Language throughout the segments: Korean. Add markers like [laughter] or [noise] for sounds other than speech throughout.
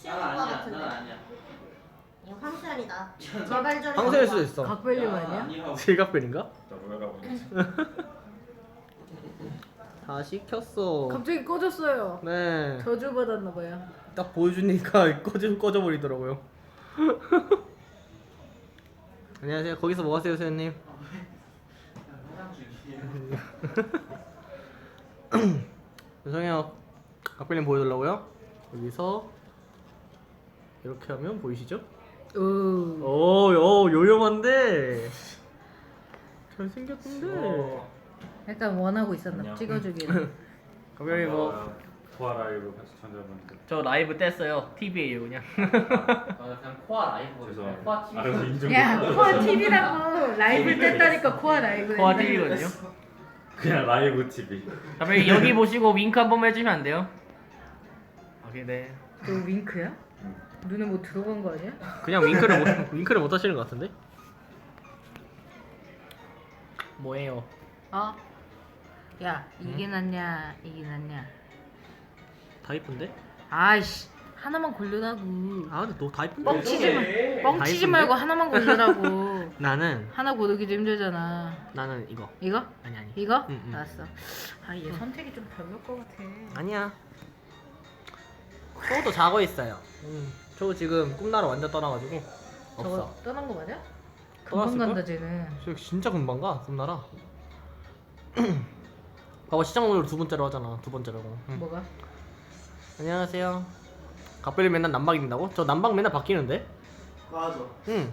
시험 난 오빠 아니야. 같은데. 난 아니야. 이거. 황소일 가봐. 수도 있어. 각별님 난 아니야? 아니라고. 실각별인가? 나 뭐라고 보지? [laughs] 다 시켰어. 갑자기 꺼졌어요. 네. 저주 받았나 봐요. 딱 보여주니까 [laughs] 꺼져 꺼져 버리더라고요. [laughs] 안녕하세요. 거기서 뭐 하세요, 소연님? 화장 중이에요. [clears throat] 윤성혁 각별님 보여달라고요? 여기서 이렇게 하면 보이시죠? 오. 오, 오 요염한데 잘 생겼던데. 약간 원하고 있었나? 안녕. 찍어주기를. [laughs] 각별님 뭐? 부하 라이브 같이 시청자분들 저 라이브 뗐어요. TV에요 그냥. 아, [laughs] 그냥 코아 라이브. 죄송합니다. 코아 TV. 알아서 인정 야, 코아 TV라고 라이브 뗐다니까 코아 라이브. 코아 TV거든요. 그냥 라이브 TV 각별님 여기 보시고 윙크 한 번만 해주면 안 돼요? 오케이 네. 너 윙크야? 응. 눈에 뭐 들어간 거 아니야? 그냥 윙크를 못 [laughs] 윙크를 못 하시는 것 같은데? 뭐예요? 어? 야, 이게 낫냐? 이게 낫냐? 다 이쁜데? 아이씨, 하나만 고르라고. 아 근데 너 다 이쁜데? 뻥치지 마. 뻥치지? 말고 하나만 고르라고. [laughs] 나는 하나 고르기도 힘들잖아. 나는 이거 이거? 아니 아니 이거? 응, 응. 알았어. 아, 얘 선택이 좀 별로일 것 같아. 아니야. 저도 자고 있어요. 음, 저 지금 꿈나라 완전 떠나가지고 저거 없어. 떠난 거 맞아? 떠났을걸? 금방 간다 쟤는. 저 진짜 금방 가 꿈나라. [clears throat] 봐봐 시장으로 두 번째로 하잖아. 두 번째라고. 응. 뭐가? 안녕하세요. 갑별이 맨날 난방 입는다고? 저 난방 맨날 바뀌는데? 맞아. 응.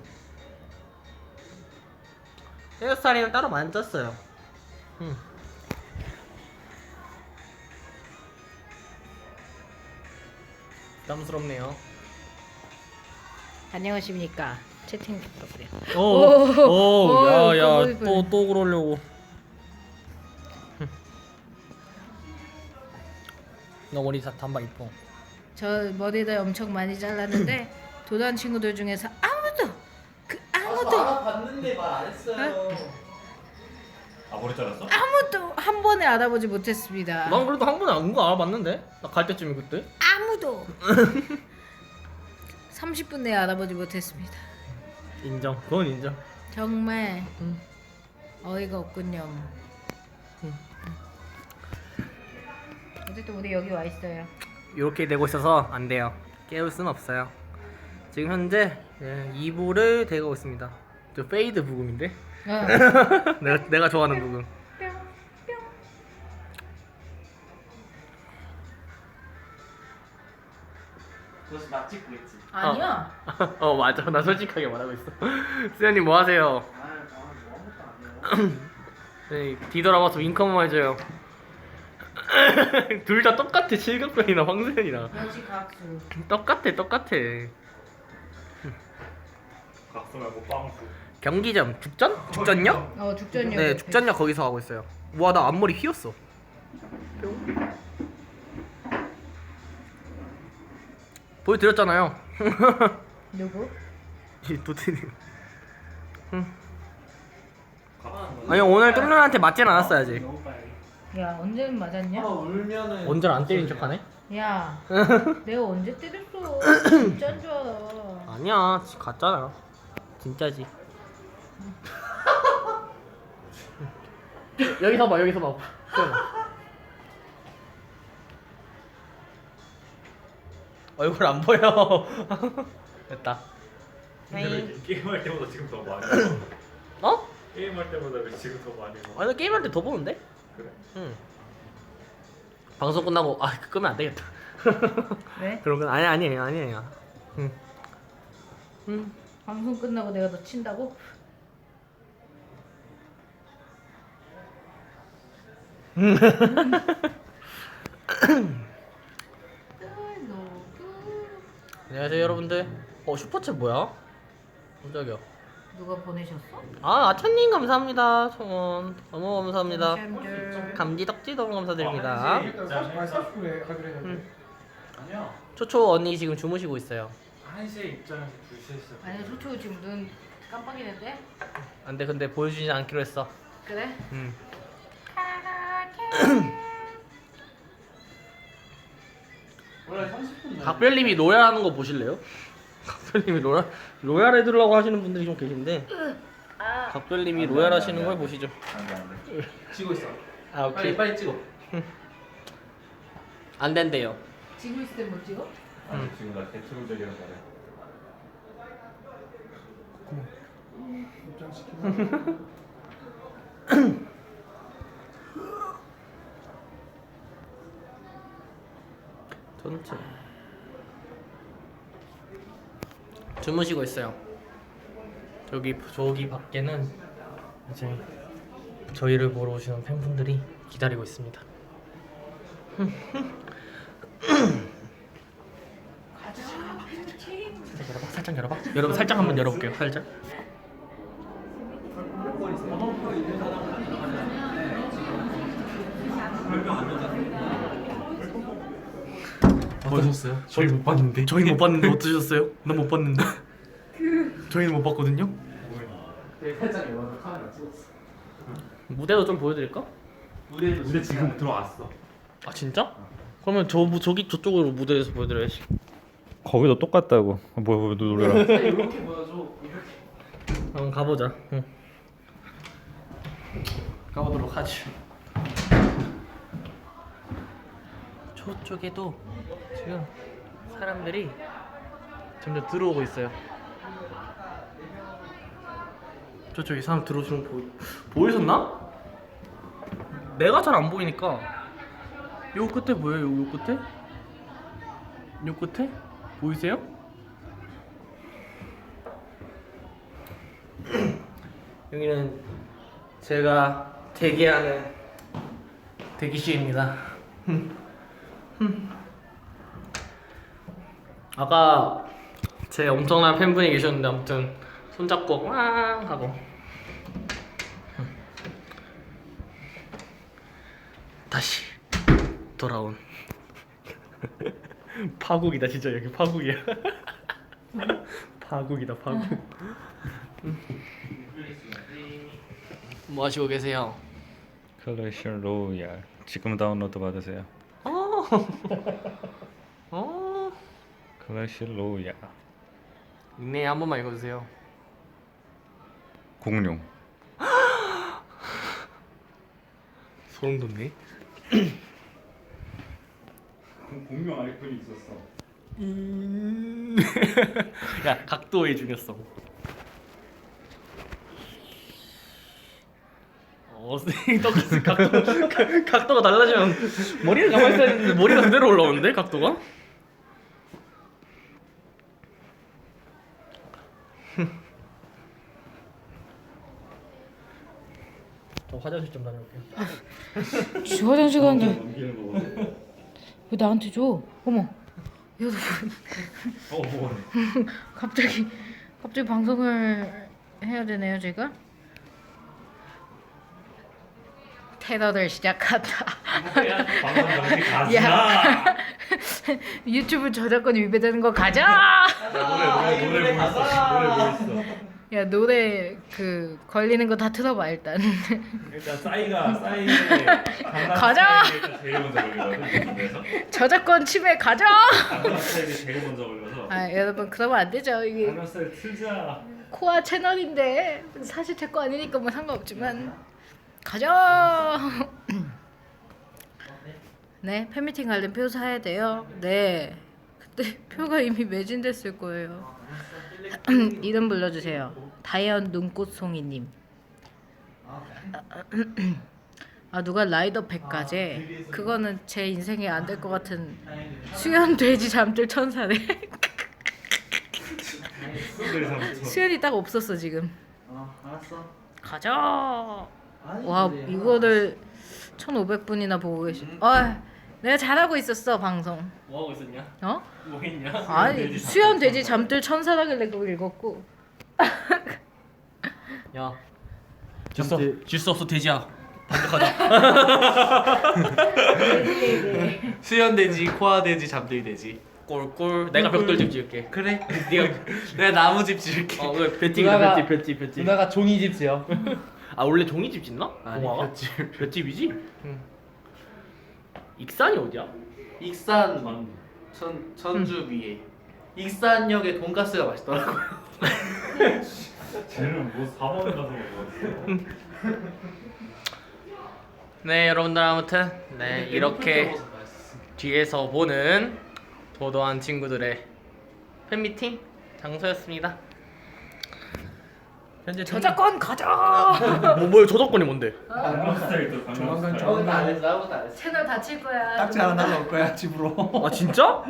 헤어스타일은 따로 만졌어요. 응. 부담스럽네요. 안녕하십니까. 채팅 부탁드려. 오, 오, 오, 오, 야, 야, 깜빡이 또, 또 그러려고. [laughs] 너 머리 다 단발 이뻐. 저 머리를 엄청 많이 잘랐는데 [laughs] 도단 친구들 중에서 아무도 그 아무도 알아봤는데 말 안 했어요. 아 머리 잘랐어? 아무도 한 번에 알아보지 못했습니다. 난 그래도 한 번에 안거 알아봤는데? 나 갈 때쯤에 그때? 아무도 [laughs] 30분 내에 알아보지 못했습니다. 인정. 그건 인정. 정말 응. 어이가 없군요. 응. 어쨌든 우리 여기 와 있어요. 이렇게 되고 있어서 안 돼요. 깨울 순 없어요. 지금 현재 예, 2부를 대고 있습니다. 저 페이드 부금인데? 어. [laughs] 내가 내가 좋아하는 부금. 그래서 나 찍고 있지. 아니야. [laughs] 어 맞아. 나 솔직하게 말하고 있어. [laughs] 수현님 뭐 하세요? 뭐. [clears throat] 네, 뒤돌아봐서 한번 해줘요. [clears throat] 둘 다 똑같아. 실각변이나 황수현이랑 여지 각수. 똑같아, 똑같아. 각서 말고 빵수 경기점 죽전? 죽전역? 어 죽전역. 네, 옆에. 죽전역 거기서 하고 있어요. 와, 나 앞머리 휘었어. 뿅. 보여드렸잖아요. 누구? [laughs] 이 도티님. 아니 오늘 뚫는한테 맞진 않았어야지. 야 언제는 맞았냐? 한번 울면은. 언제 안 때린 척하네? 야 [laughs] 내가 언제 때렸어? 진짜인 줄 알아. 아니야, 지- 가짜야. 진짜지. [laughs] 여기서 봐, 여기서 봐. 얼굴 안 보여. [laughs] 됐다. 게임할 때보다 지금 더 많이 봐? [coughs] 어? 게임할 때보다 왜 지금 더 많이 봐? 아니 게임할 때 더 보는데? 그래? 응. 방송 끝나고 아 끄면 안 되겠다. [laughs] 왜? 그런 건 아니 아니에요 아니에요. 응. 응. 방송 끝나고 내가 너 친다고? [laughs] 안녕하세요 여러분들. 어 슈퍼챗 뭐야? 깜짝이야. 누가 보내셨어? 아 아찬님 감사합니다. 청원 너무 감사합니다. 샘들. 감지덕지 너무 감사드립니다. 아니야. 초초 언니 지금 주무시고 있어요. 1시에 입장해서 2시에 시작 아니 소초 지금 눈 깜빡이는데? 안돼 근데 보여주지 않기로 했어. 그래? 응. [clears throat] 원래 30분 각별님이 로얄 하는 거 보실래요? 각별님이 로얄 로얄 해드리려고 하시는 분들이 좀 계신데 각별님이 로얄 하시는 걸 보시죠. 안돼 안돼. 지고 있어. 아 빨리 빨리 찍어. [laughs] 안 된대요. 지고 있을 때못 찍어? 아니 지금 나 대체로적이란 말이야. 저는 지금 주무시고 있어요. 저기 저기 밖에는 이제 저희를 보러 오시는 팬분들이 기다리고 있습니다. 살짝 열어봐, 살짝 열어봐. 여러분 살짝 한번 열어볼게요, 살짝. 어 떠셨어요? [laughs] 저희 못 봤는데. 저희 못 봤는데 [laughs] 어떠셨어요? 나못 봤는데. 저희는 못 봤거든요. 살짝 열어서 카메라 찍었어. 무대도 좀 보여드릴까? 무대도 근데 지금 들어왔어. 아 진짜? 그러면 저 무- 저기 저쪽으로 무대에서 보여드려야지. 거기도 똑같다고. 뭐야 뭐야 놀래라. 이렇게 보여줘. 이렇게. 한번 가보자. 응. 가보도록 하죠. 저쪽에도 지금 사람들이 점점 들어오고 있어요. 저쪽에 사람 들어오시는 거 보이, 보이셨나? 내가 잘 안 보이니까 요 끝에 보여요? 요, 요 끝에? 요 끝에? 보이세요? [clears throat] 여기는 제가 대기하는 대기실입니다. [laughs] 아까 제 엄청난 팬분이 계셨는데 아무튼 손잡고 왕 하고 다시 돌아온 [laughs] 파국이다 진짜 여기 파국이야 [laughs] 파국이다 파국 뭐 하시고 계세요? 컬렉션 로얄. 지금 다운로드 받으세요. 로얄. 닉네임 한 번만 읽어주세요. 공룡. [laughs] 소름 돋네. 공룡 아이콘이 있었어. [laughs] 야 각도의 중요성. 어, 똑같은 각도 [laughs] 가- 각도가 달라지면 머리를 가만히 있어야 되는데 머리가 그대로 올라오는데 각도가? 저 화장실 좀 다녀올게요. 주 화장실 가는데 넘기는 거거든. 왜 나한테 줘? 어머 여러분 어 뭐. [laughs] 갑자기 갑자기 방송을 해야 되네요 제가 테러를 시작한다 방송 정신 가자. 야 [laughs] 유튜브 저작권 위배되는 거 가자 노래 노래 노래 뭐 있어? 노래 뭐 있어? 야 노래 그 걸리는 거 다 틀어봐 일단 일단 싸이가 싸이의 [laughs] 가자! 제일 먼저. 그래서 저작권 침해 가자 강남 스타일이 제일 먼저 걸려서. 아 여러분 그러면 안 되죠 이게 강남 스타일 틀자. 코아 채널인데 사실 제 거 아니니까 뭐 상관없지만 가자. [clears throat] 네 팬미팅 관련 표 사야 돼요. 네 그때 [laughs] 표가 이미 매진됐을 거예요. [clears throat] 이름 불러주세요. 다이언 눈꽃송이님. [clears throat] 아 누가 라이더 100가제? 그거는 제 인생에 안 될 것 같은 수연 돼지 잠들 천사네. [laughs] 수연이 딱 없었어 지금. 어 알았어. 가자. 와 이거를 1,500분이나 보고 계시. 아 내가 잘하고 있었어 방송. 뭐 하고 있었냐? 어? 뭐 했냐? 아니 수연 돼지 잠들 천사라길래 그거 읽었고. [laughs] 야 질서 질수 없어 돼지야 반격하자 [laughs] 수연돼지, 코아돼지, 잠들돼지. 꼴꼴 내가 벽돌집 지을게 그래. 네가 내가 나무집 지을게. 어 그래 누나가- 볏집 볏집 볏집 누나가 종이집 지어. [laughs] 아 원래 종이집 짓나? 아니? 볏집 볏집이지? 응 익산이 어디야? 익산 천 천주 미에 익산역의 돈가스가 맛있더라고요. [laughs] 쟤는 뭐 4번 가서 먹었어. 네 여러분들 아무튼 네 이렇게 뒤에서 보는 도도한 친구들의 팬미팅 장소였습니다. 현재 저작권 가자. 뭐 뭐야 저작권이 뭔데? 스타일 또 강남 스타일. 아무것도 안 했어. 아무것도 안 했어. 채널 다칠 거야. 딱지 하나 날라올 거야 집으로. 아 진짜?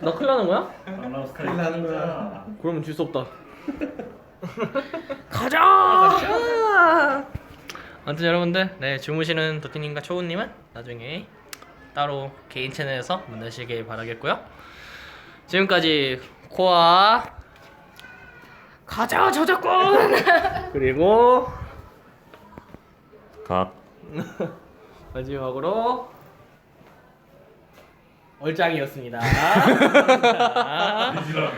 나 큰일 나는 거야? 강남 스타일. 큰일 나는 거야. 그러면 질 수 없다. [laughs] 가자. 아무튼 여러분들, 네 주무시는 도티님과 초우님은 나중에 따로 개인 채널에서 만나시길 바라겠고요. 지금까지 코아 가자 저작권 [laughs] 그리고 각. [laughs] 마지막으로 얼짱이었습니다. [laughs] 이지라면.